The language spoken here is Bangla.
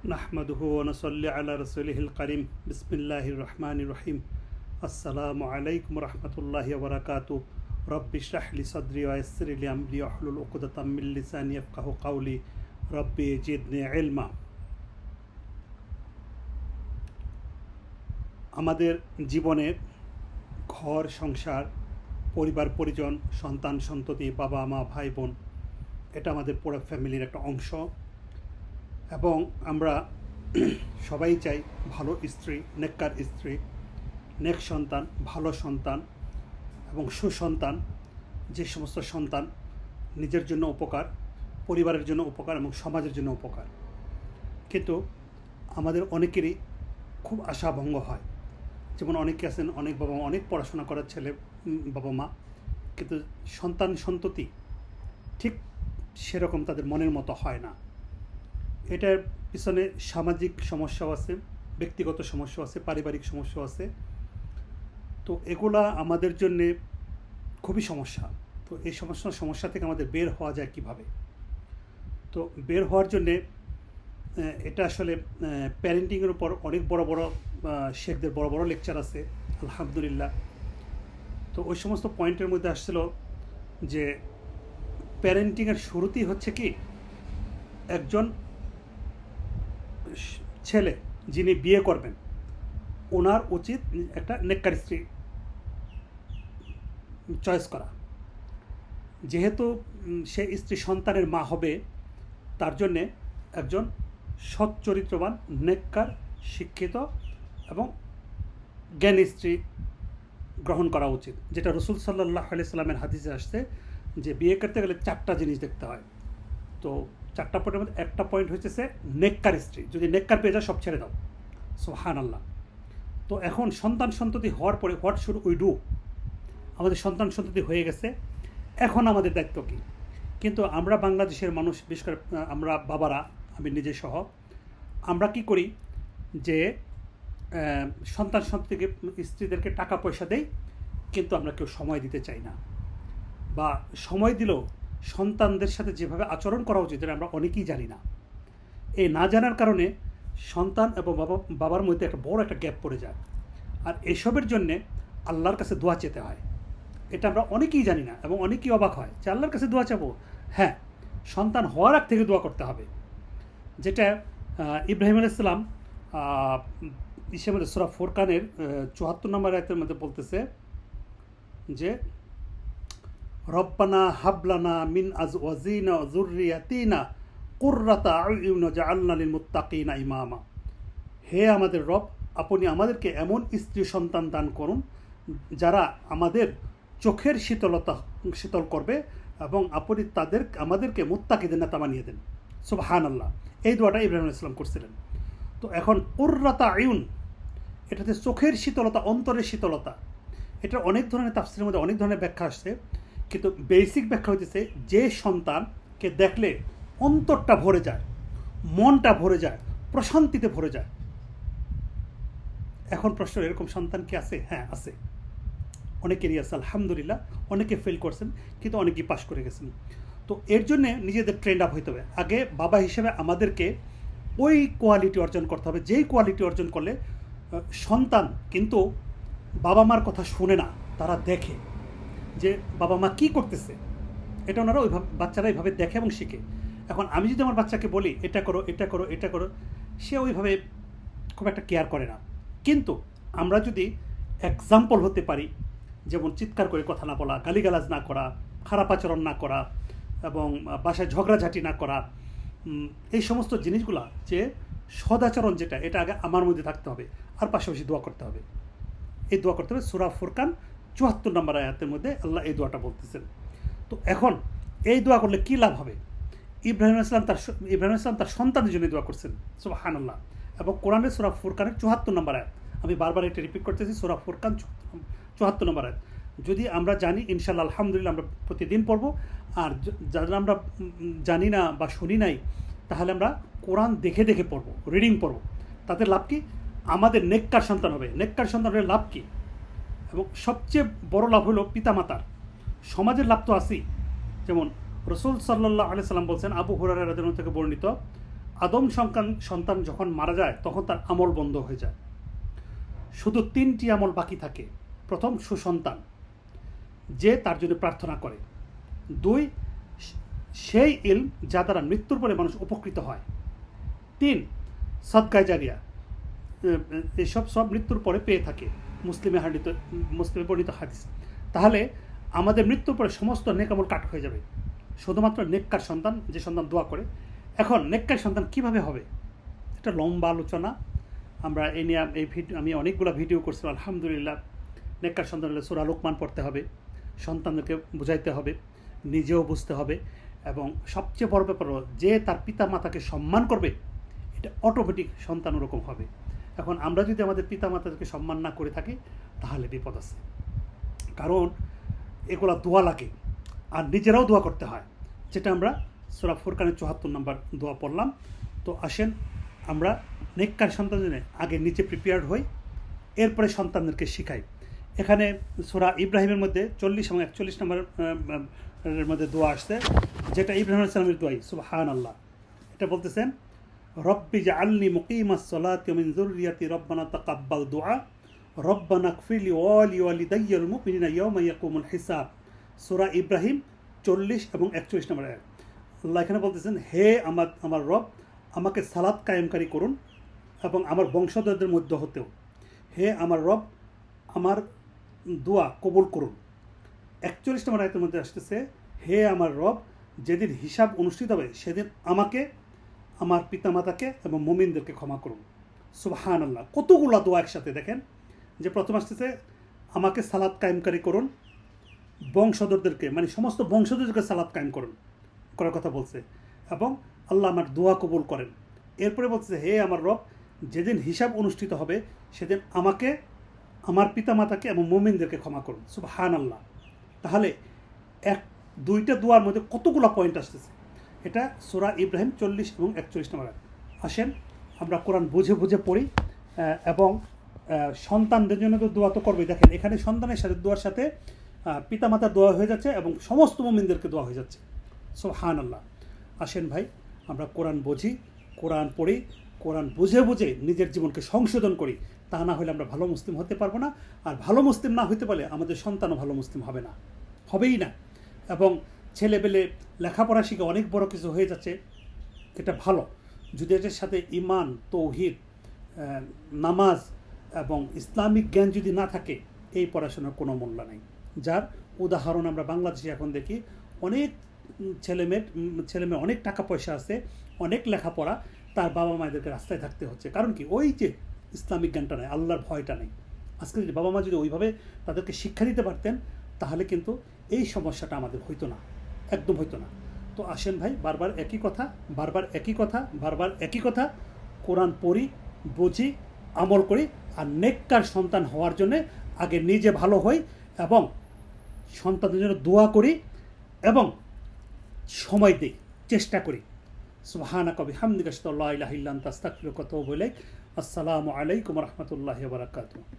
নাহমাদুহু ওনসল্লি আলা রসুলহিল করিম বিসমিল্লাহ রহমান রহিম আসসালামু আলাইকুম রহমতুল্লাহ বরাকাতু রব্বি শাহলি সদরি ওয়াসরিলি আমলি আহলুল উকুদাতামিল্লিসানি আফকাহ কাউলি রব্বি জিদনে এলমা আমাদের জীবনের ঘর, সংসার, পরিবার, পরিজন, সন্তান, সন্ততি, বাবা, মা, ভাই, বোন, এটা আমাদের পুরো ফ্যামিলির একটা অংশ। এবং আমরা সবাই চাই ভালো স্ত্রী, নেককার স্ত্রী, নেক সন্তান, ভালো সন্তান এবং সুসন্তান, যে সমস্ত সন্তান নিজের জন্য উপকার, পরিবারের জন্য উপকার এবং সমাজের জন্য উপকার। কিন্তু আমাদের অনেকেরই খুব আশাভঙ্গ হয়। যেমন অনেকে আছেন, অনেক বাবা মা, অনেক পড়াশোনা করার ছেলে বাবা মা, কিন্তু সন্তান সন্ততি ঠিক সেরকম তাদের মনের মতো হয় না। এটার পিছনে সামাজিক সমস্যাও আছে, ব্যক্তিগত সমস্যা আছে, পারিবারিক সমস্যা আছে। তো এগুলা আমাদের জন্যে খুবই সমস্যা। তো এই সমস্যা সমস্যা থেকে আমাদের বের হওয়া যায় কীভাবে? তো বের হওয়ার জন্যে এটা আসলে প্যারেন্টিংয়ের উপর অনেক বড় বড় শেখদের বড় বড় লেকচার আছে, আলহামদুলিল্লাহ। তো ওই সমস্ত পয়েন্টের মধ্যে আসছিল যে প্যারেন্টিংয়ের শুরুতেই হচ্ছে কি, একজন ছেলে যিনি বিয়ে করবেন, ওনার উচিত একটা নেককার স্ত্রী চয়েস করা। যেহেতু সে স্ত্রী সন্তানের মা হবে, তার জন্যে একজন সৎ চরিত্রবান, নেককার, শিক্ষিত এবং জ্ঞানী স্ত্রী গ্রহণ করা উচিত। যেটা রসুল সাল্লাহ সাল্লামের হাদিসে আসছে যে বিয়ে করতে গেলে চারটা জিনিস দেখতে হয়। তো চারটা পয়েন্টের মধ্যে একটা পয়েন্ট হচ্ছে নেককার স্ত্রী। যদি নেককার পেয়ে যায় সব ছেড়ে দাও। সোহান আল্লাহ তো এখন সন্তান সন্ততি হওয়ার পরে হোয়াট শুড উই ডু? আমাদের সন্তান সন্ততি হয়ে গেছে। এখন আমাদের দায়িত্ব কী? কিন্তু আমরা বাংলাদেশের মানুষ, বিশেষ করে আমরা বাবারা, আমি নিজে সহ, আমরা কি করি? যে সন্তান সন্ততিকে, স্ত্রীদেরকে টাকা পয়সা দেই, কিন্তু আমরা কেউ সময় দিতে চাই না। বা সময় দিলেও সন্তানদের সাথে যেভাবে আচরণ করা উচিত, এটা আমরা অনেকেই জানি না। এই না জানার কারণে সন্তান এবং বাবা, বাবার মধ্যে একটা বড় একটা গ্যাপ পড়ে যায়। আর এসবের জন্যে আল্লাহর কাছে দোয়া চেতে হয়। এটা আমরা অনেকেই জানি না এবং অনেকেই অবাক হয় যে আল্লাহর কাছে দোয়া চাবো? হ্যাঁ সন্তান হওয়ার আগ থেকে দোয়া করতে হবে। যেটা ইব্রাহিম আলাইসালাম ইসের মধ্যে সুরা ফোরকানের চুয়াত্তর নম্বর আয়তের মধ্যে বলতেছে যে রব্বানা হাবলানা মিন আজ ওয়াজিনা জুরিয়াতিনা কুর্রাতা আয়ুন জাআলনা লিল মুত্তাকিনা ইমামা। হে আমাদের রব, আপনি আমাদেরকে এমন স্ত্রী সন্তান দান করুন, যারা আমাদের চোখের শীতলতা, শীতল করবে এবং আপনি তাদের, আমাদেরকে মুত্তাকিদের নেতা বানিয়ে দেন। সুবহান আল্লাহ এই দোয়াটা ইব্রাহিম আলাইহিস সালাম করছিলেন। তো এখন কুর্রাতা আয়ুন, এটাতে চোখের শীতলতা, অন্তরের শীতলতা, এটা অনেক ধরনের তাফসিরের মধ্যে অনেক ধরনের ব্যাখ্যা আসছে। কিন্তু বেসিক ব্যাখ্যা হইতেছে যে সন্তানকে দেখলে অন্তরটা ভরে যায়, মনটা ভরে যায়, প্রশান্তিতে ভরে যায়। এখন প্রশ্ন, এরকম সন্তান কি আছে? হ্যাঁ আছে। অনেকেরই আছে, আলহামদুলিল্লাহ। অনেকে ফেল করছেন, কিন্তু অনেকেই পাশ করে গেছেন। তো এর জন্য নিজেদের ট্রেন্ড আপ হইতে হবে। আগে বাবা হিসেবে আমাদেরকে ওই কোয়ালিটি অর্জন করতে হবে। যেই কোয়ালিটি অর্জন করলে সন্তান কিন্তু বাবা মার কথা শুনে না, তারা দেখে। যে বাবা মা কি করতেছে, এটা ওনারা ওইভাবে, বাচ্চারা এইভাবে দেখে এবং শিখে। এখন আমি যদি আমার বাচ্চাকে বলি, এটা করো এটা করো এটা করো, সে ওইভাবে খুব একটা কেয়ার করে না। কিন্তু আমরা যদি এক্সাম্পল হতে পারি, যেমন চিৎকার করে কথা না বলা, গালিগালাজ না করা, খারাপ আচরণ না করা এবং বাসায় ঝগড়াঝাটি না করা এই সমস্ত জিনিসগুলা যে সদাচরণ যেটা, এটা আগে আমার মধ্যে থাকতে হবে। আর পাশাপাশি দোয়া করতে হবে। এই দোয়া করতে হবে সুরা ফুরকান চুয়াত্তর নম্বর আয়াতের মধ্যে আল্লাহ এই দোয়াটা বলতেছেন। তো এখন এই দোয়া করলে কী লাভ হবে? ইব্রাহিম ইসলাম তার ইব্রাহিম ইসলাম তার সন্তানের জন্য দোয়া করছেন সুবাহান আল্লাহ এবং কোরআনের সুরা ফুরকানের চুয়াত্তর নম্বর আয়াত। আমি বারবার এটা রিপিট করতেছি, সুরা ফুরকান চুয়াত্তর নম্বর আয়াত। যদি আমরা জানি ইনশাল্লাহ আলহামদুলিল্লাহ, আমরা প্রতিদিন পড়ব। আর যারা আমরা জানি না বা শুনি নাই, তাহলে আমরা কোরআন দেখে দেখে পড়ব রিডিং পড়ব। তাতে লাভ কি? আমাদের নেককার সন্তান হবে। নেককার সন্তান হলে লাভ কি? এবং সবচেয়ে বড় লাভ হলো পিতামাতার। সমাজের লাভ তো আছেই। যেমন রসুল সাল্লাহ আলি সাল্লাম বলছেন, আবু হুরারা রাজন থেকে বর্ণিত, আদম সন্তান সন্তান যখন মারা যায়, তখন তার আমল বন্ধ হয়ে যায়। শুধু তিনটি আমল বাকি থাকে। প্রথম, সুসন্তান। যে তার জন্য প্রার্থনা করে। দুই, সেই ইলম যা দ্বারা মৃত্যুর পরে মানুষ উপকৃত হয়। তিন সদকায় জারিয়া। এসব সব মৃত্যুর পরে পেয়ে থাকে। মুসলিমে হাডিত মুসলিমে বর্ণিত হাদিস। তাহলে আমাদের মৃত্যুর পরে সমস্ত নেকামল কাট হয়ে যাবে। শুধুমাত্র নেককার সন্তান, যে সন্তান দোয়া করে। এখন নেককার সন্তান কীভাবে হবে? এটা লম্বা আলোচনা। আমরা এ নিয়ে এই ভিডিও আমি অনেকগুলো ভিডিও করছিলাম আলহামদুলিল্লাহ। নেককার সন্তান হলে সুরা লোকমান পড়তে হবে। সন্তানদেরকে বুঝাইতে হবে, নিজেও বুঝতে হবে। এবং সবচেয়ে বড় ব্যাপার যে তার পিতা মাতাকে সম্মান করবে, এটা অটোমেটিক সন্তান ওরকম হবে। এখন আমরা যদি আমাদের পিতা মাতাকে সম্মান না করে থাকি, তাহলে বিপদ আছে। কারণ এগুলা দোয়া লাগে, আর নিজেরাও দোয়া করতে হয়। যেটা আমরা সোরা ফুরকানের চুয়াত্তর নম্বর দোয়া পড়লাম। তো আসেন, আমরা নেককার সন্তানদের আগে নিচে প্রিপেয়ার্ড হই, এরপরে সন্তানদেরকে শিখাই। এখানে সোরা ইব্রাহিমের মধ্যে চল্লিশ এবং একচল্লিশ নম্বর এর মধ্যে দোয়া আসছে, যেটা ইব্রাহিম ইসলামের দোয়াই সুবহান আল্লাহ এটা বলতেছেন রব্বি জা আল্লি মুকিমাস সলাতি যুররিয়াতি রব্বানা তাকাব্বাল দুআ, রব্বানা কফিলি ওয়ালি ওয়ালি দাইয়াল মুমিনিনা ইয়াউমা ইয়াকুমুল হিসাব। সূরা ইব্রাহিম চল্লিশ এবং একচল্লিশ নম্বর আয়াত। আল্লাহ এখানে বলতেছেন, হে আমার আমার রব, আমাকে সালাত কায়েমকারী করুন এবং আমার বংশধরদের মধ্য হতেও। হে আমার রব, আমার দোয়া কবুল করুন। একচল্লিশ নম্বর আয়তের মধ্যে আসতেছে, হে আমার রব, যেদিন হিসাব অনুষ্ঠিত হবে, সেদিন আমাকে আমার পিতামাতাকে এবং মমিনদেরকে ক্ষমা করুন। সুবহান আল্লাহ কতগুলো দোয়া একসাথে দেখেন। যে প্রথম আসতেছে, আমাকে সালাদ কায়েমকারী করুন। বংশধরদেরকে মানে সমস্ত বংশধরদেরকে সালাদ কায়েম করুন। করার কথা বলছে। এবং আল্লাহ আমার দোয়া কবুল করেন। এরপরে বলছে হে আমার রব, যেদিন হিসাব অনুষ্ঠিত হবে, সেদিন আমাকে, আমার পিতামাতাকে এবং মোমিনদেরকে ক্ষমা করুন। সুবহান আল্লাহ তাহলে এক, দুইটা দোয়ার মধ্যে কতগুলো পয়েন্ট আসতেছে? এটা সোরা ইব্রাহিম চল্লিশ এবং একচল্লিশ নম্বর। আসেন, আমরা কোরআন বুঝে বুঝে পড়ি এবং সন্তানদের জন্য তো দোয়া তো করবেই। দেখেন, এখানে সন্তানের সাথে, দোয়ার সাথে পিতামাতার দোয়া হয়ে যাচ্ছে এবং সমস্ত মোমিনদেরকে দোয়া হয়ে যাচ্ছে। সো হান আল্লাহ আসেন ভাই, আমরা কোরআন বুঝি, কোরআন পড়ি, কোরআন বুঝে বুঝে নিজের জীবনকে সংশোধন করি। তা না হলে আমরা ভালো মুসলিম হতে পারব না। আর ভালো মুসলিম না হতে পারলে আমাদের সন্তানও ভালো মুসলিম হবে না। হবেই না। এবং ছেলেবেলে লেখাপড়া শিখে অনেক বড় কিছু হয়ে যাচ্ছে, এটা ভালো। যদি এটার সাথে ইমান, তৌহিদ নামাজ এবং ইসলামিক জ্ঞান যদি না থাকে, এই পড়াশোনার কোনো মূল্য নেই। যার উদাহরণ আমরা বাংলাদেশে এখন দেখি, অনেক ছেলেমেয়ে ছেলেমেয়ে অনেক টাকা পয়সা আছে, অনেক লেখাপড়া, তার বাবা মায়েদেরকে রাস্তায় থাকতে হচ্ছে। কারণ কি? ওই যে ইসলামিক জ্ঞানটা নেই, আল্লাহর ভয়টা নেই। আজকে যদি বাবা মা যদি ওইভাবে তাদেরকে শিক্ষা দিতে পারতেন, তাহলে কিন্তু এই সমস্যাটা আমাদের হইতো না। একদম হইতো না। তো আসেন ভাই, বারবার একই কথা, বারবার একই কথা, বারবার একই কথা, কোরআন পড়ি, বুঝি, আমল করি, আর নেককার সন্তান হওয়ার জন্যে আগে নিজে ভালো হই এবং সন্তানদের জন্য দোয়া করি এবং সময় দিই, চেষ্টা করি। সুবহানা কবি হামদিকাস্তাল্লাহ ইলাহিল্লান তাস্তাকফিরুকা ওয়া আতুবু ইলাইক। আসসালামু আলাইকুম রহমতুল্লাহ বারাকাতুহ।